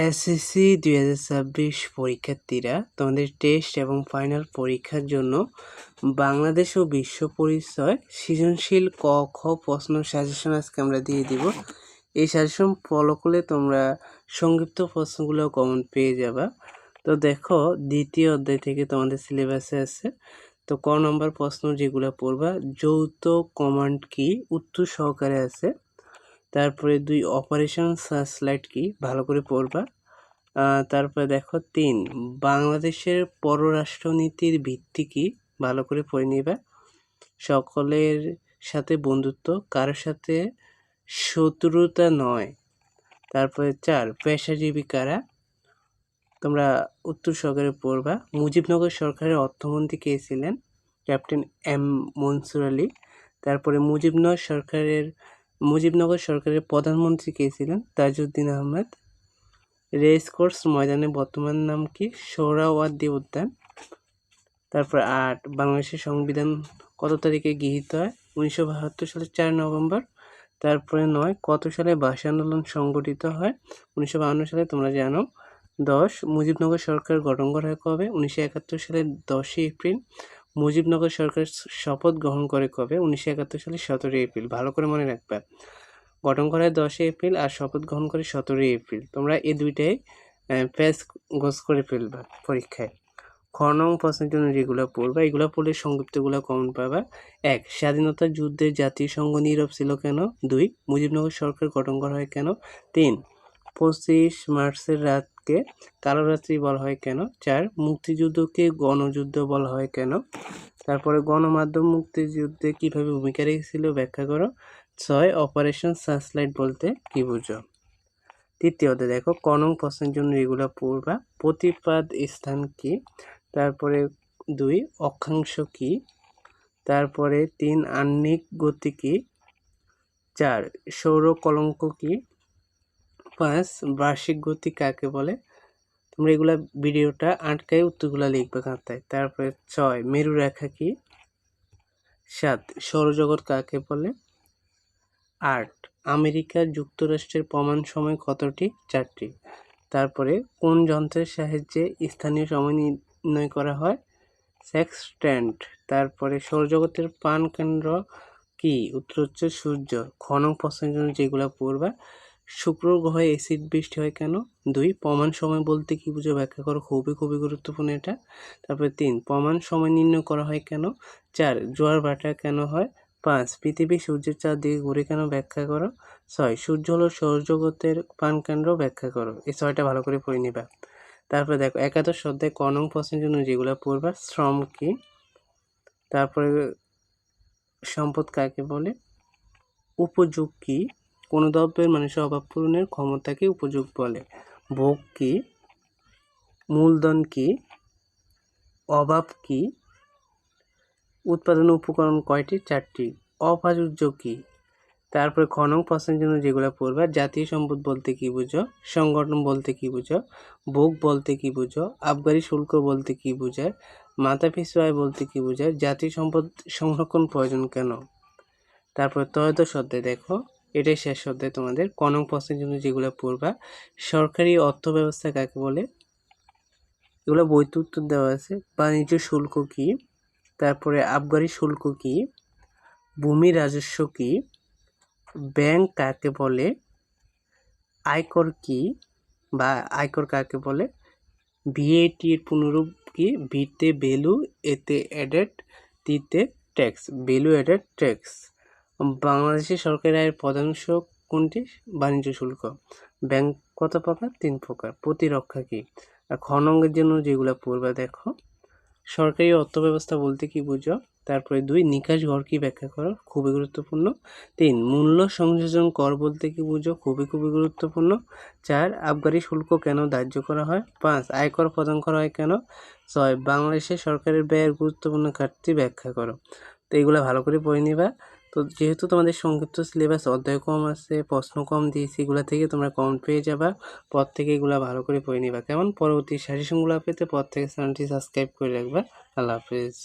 SSC দুই হাজার ছাব্বিশ পরীক্ষার্থীরা তোমাদের টেস্ট এবং ফাইনাল পরীক্ষার জন্য বাংলাদেশ ও বিশ্ব পরিচয় সৃজনশীল ক, খ প্রশ্ন সাজেশন আজকে আমরা দিয়ে দিব। এই সাজেশন ফলো করলে তোমরা সংক্ষিপ্ত প্রশ্নগুলো কমন পেয়ে যাবা। তো দেখো, দ্বিতীয় অধ্যায় থেকে তোমাদের সিলেবাসে আছে। তো ক নম্বর প্রশ্ন যেগুলো পড়বা, যৌথ কমান্ড কি? উত্তর সহকারে আছে। তারপরে দুই অপারেশন সার্চলাইট কি? ভালো করে পড়বা। তারপরে দেখো তিন, বাংলাদেশের পররাষ্ট্রনীতির ভিত্তি কি? ভালো করে পড়ে নিবা। সকলের সাথে বন্ধুত্ব, কারোর সাথে শত্রুতা নয়। তারপরে চার, পেশাজীবী কারা? তোমরা উত্তর সরকারে পড়বা। মুজিবনগর সরকারের অর্থমন্ত্রী কে ছিলেন? Captain M Mansur Ali. তারপরে মুজিবনগর সরকারের মুজিবনগর সরকারের প্রধানমন্ত্রী কে ছিলেন? তাজউদ্দিন আহমেদ। রেস কোর্স ময়দানের বর্তমান নাম কি? সোহরাওয়ার্দী উদ্যান। তারপর আট, বাংলাদেশের সংবিধান কত তারিখে গৃহীত হয়? উনিশশো বাহাত্তর সালের চার নভেম্বর। তারপরে নয়, কত সালে ভাষা আন্দোলন সংগঠিত হয়? উনিশশো বাহান্ন সালে, তোমরা জানো। দশ, মুজিবনগর সরকার গঠন করা হয় কবে? উনিশশো একাত্তর সালের দশই এপ্রিল। মুজিবনগর সরকার শপথ গ্রহণ করে কবে? উনিশশো একাত্তর সালের সতেরোই এপ্রিল। ভালো করে মনে রাখবে। গঠন করা দশই এপ্রিল আর শপথ গ্রহণ করে সতেরোই এপ্রিল। তোমরা এই দুইটাই প্যাস গোস করে ফেলবা পরীক্ষায়। খ নং প্রশ্নের জন্য যেগুলো পড়বা। এগুলো পড়লে সংক্ষিপ্তগুলো কমন পাবা। এক, স্বাধীনতা যুদ্ধে সংঘ নীরব ছিল কেন? দুই, মুজিবনগর সরকার গঠন করা হয় কেন? তিন পঁচিশ মার্চের রাতকে কালো রাত্রি বলা হয় কেন? চার, মুক্তিযুদ্ধকে গণযুদ্ধ বলা হয় কেন? তারপরে গণমাধ্যম মুক্তিযুদ্ধে কীভাবে ভূমিকা রেখেছিল ব্যাখ্যা করো। ছয়, অপারেশন সার্চলাইট বলতে কি বুঝো? তৃতীয়ত দেখো কনং প্রশ্নের জন্য এগুলো পড়বা। প্রতিপাদ স্থান কি? তারপরে দুই, অক্ষাংশ কি? তারপরে তিন, আহ্নিক গতি কি? চার, সৌর কলঙ্ক কি? পাঁচ বার্ষিক গতি কাকে বলে? তোমরা এগুলা ভিডিওটা আটকায় উত্তরগুলো লিখবে খাতায়। তারপরে ছয় মেরু রেখা কি? সাত, সৌরজগৎ কাকে বলে? আট, আমেরিকা যুক্তরাষ্ট্রের প্রমাণ সময় কতটি? চারটি। তারপরে কোন যন্ত্রের সাহায্যে স্থানীয় সময় নির্ণয় করা হয়? সেক্স স্ট্যান্ড তারপরে সৌরজগতের পান কেন্দ্র কি? উত্তর হচ্ছে সূর্য। ঘন প্রশ্নের জন্য যেগুলো পড়বা শুক্র গ্রহে অ্যাসিড বৃষ্টি হয় কেন? দুই, প্রমাণ সময় বলতে কি বুঝো? ব্যাখ্যা করো, খুবই খুবই গুরুত্বপূর্ণ এটা। তারপরে তিন, প্রমাণ সময় নির্ণয় করা হয় কেন? চার, জোয়ার ভাটা কেন হয়? পাঁচ, পৃথিবী সূর্যের চারদিকে ঘুরে কেন ব্যাখ্যা করো? ছয়, সূর্য হলো সৌরজগতের কেন্দ্র ব্যাখ্যা করো। এই ছয়টা ভালো করে পড়ে নিবা। তারপরে দেখো, একাদশ অধ্যায় কনং প্রশ্নের জন্য যেগুলো পড়বা, শ্রম কি? তারপরে সম্পদ কাকে বলে? উপযোগ কি? কোনো দ্রব্যের মানুষের অভাব পূরণের ক্ষমতাকে উপযোগ বলে। ভোগ কি? মূলধন কি? অভাব কি? উৎপাদন উপকরণ কয়টি? চারটি। অপ্রাচুর্য কি? তারপরে খনন প্রশ্নের জন্য যেগুলো পড়বে, জাতীয় সম্পদ বলতে কি বুঝো? সংগঠন বলতে কি বুঝো? ভোগ বলতে কি বুঝো? আবগারি শুল্ক বলতে কি বোঝায়? মাথা পিছু আয় বলতে কি বোঝায়? জাতীয় সম্পদ সংরক্ষণ প্রয়োজন কেন? তারপরে ত্রয়োদশ অধ্যায় দেখো। এটাই শেষ অধ্যায় তোমাদের। কনক প্রশ্নের জন্য যেগুলো পড়বা সরকারি অর্থ ব্যবস্থা কাকে বলে? এগুলো বৈধ দেওয়া আছে। বাণিজ্য শুল্ক কি? তারপরে আবগারি শুল্ক কি? ভূমি রাজস্ব কি? ব্যাংক কাকে বলে? আয়কর কি? বা আয়কর কাকে বলে? ভিএটি এর পুনরূপ কি? ভিতে ভ্যালু, এতে অ্যাডেড, তিতে ট্যাক্স, ভ্যালু, অ্যাডেড, ট্যাক্স। বাংলাদেশের সরকারি আয়ের প্রধান উৎস কোনটি? বাণিজ্য শুল্ক। ব্যাংক কত প্রকার? তিন প্রকার। প্রতিরক্ষা কি? আর খনঙ্গের জন্য যেগুলো পড়বে দেখো। সরকারি অর্থ ব্যবস্থা বলতে কি বুঝো? তারপরে দুই, নিকাশ ঘর কি ব্যাখ্যা করো? খুবই গুরুত্বপূর্ণ। তিন, মূল্য সংযোজন কর বলতে কি বুঝো? খুবই খুবই গুরুত্বপূর্ণ। চার, আবগারি শুল্ক কেন ধার্য করা হয়? পাঁচ, আয়কর প্রদান করা হয় কেন? ছয়, বাংলাদেশের সরকারের ব্যয়ের গুরুত্বপূর্ণ ঘাটতি ব্যাখ্যা করো। তো এগুলো ভালো করে পড়ে নিবা। তো যেহেতু তোমাদের সংক্ষিপ্ত সিলেবাস অধ্যায় কম আছে, প্রশ্ন কম দিয়েছি, এগুলো থেকে তোমরা কম পেয়ে যাবা। পর থেকে এগুলো ভালো করে পড়ে নিবা। কেমন? পরবর্তী সাজেশনগুলো পেতে পর থেকে চ্যানেলটি সাবস্ক্রাইব করে রাখবা। আল্লাহ হাফিজ।